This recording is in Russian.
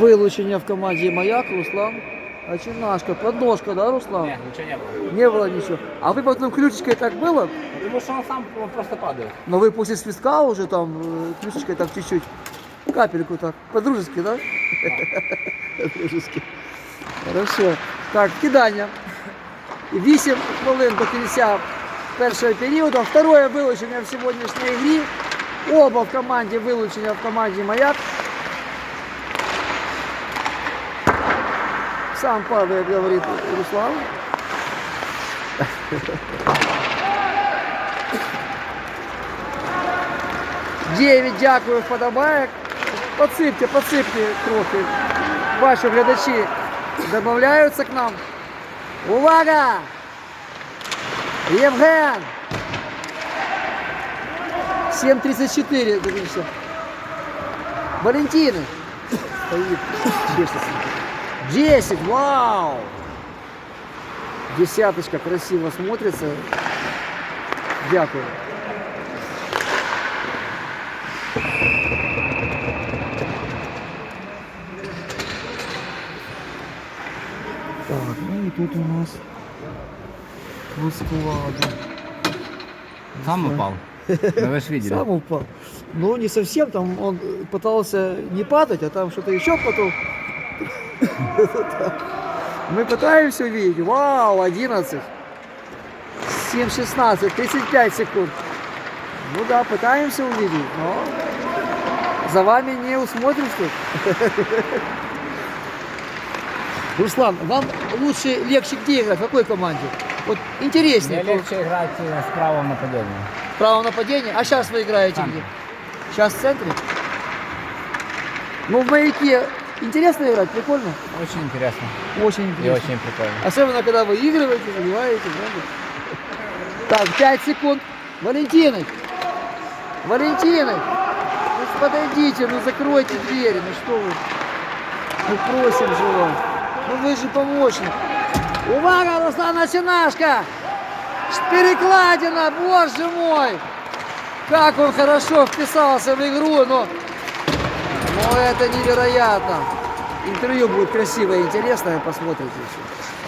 Вилучення в команді Маяк, Руслан. Очинашка, подножка, да, Руслан? Нет, ничего не было. Не было ничего. А вы потом ключечкой так было? Потому что он сам он просто падает. Но вы после свистка уже там э, ключечкой так чуть-чуть, капельку так, по-дружески, да? По-дружески. Хорошо. Так, кидання. 8 хвилин до кінця першого періоду. Второе вилучення в сьогоднішній грі. Оба в команді вилучення в команді Маяк. Сам падает, говорит Руслан. Дев'ять, дякую, вподобаєк. Подсипте, подсипте трохи. Ваші глядачі додаються к нам. Увага! Євген! 7.34, дивимося. Валентины. Стоит. чешется. 10, вау! Десяточка красиво смотрится. Дякую. Так, ну и тут у нас расклады. Сам упал. Ну вы же видели. Сам упал. Ну, не совсем, там он пытался не падать, а там что-то еще потом. Мы пытаемся увидеть. Вау, 11. 7, 16, 35 секунд. Ну да, пытаемся увидеть, но за вами не усмотришь тут. Руслан, вам лучше, легче где играть? В какой команде? Вот интереснее. Мне легче играть э, с правым нападением. Право нападения. А сейчас вы играете Там. где? Сейчас в центре? Ну, в маяке интересно играть, прикольно? Очень интересно. Очень И интересно. очень прикольно. Особенно, когда выигрываете, забиваете? Так, 5 секунд. Валентиной. Валентиной. Ну, подойдите, ну закройте двери, ну что вы. Ну просим же вас. Ну вы же помощник. Увага, Руслан Начинашка! Перекладина, боже мой! Как он хорошо вписался в игру, но... Это невероятно. Интервью будет красивое и интересное, посмотрите еще.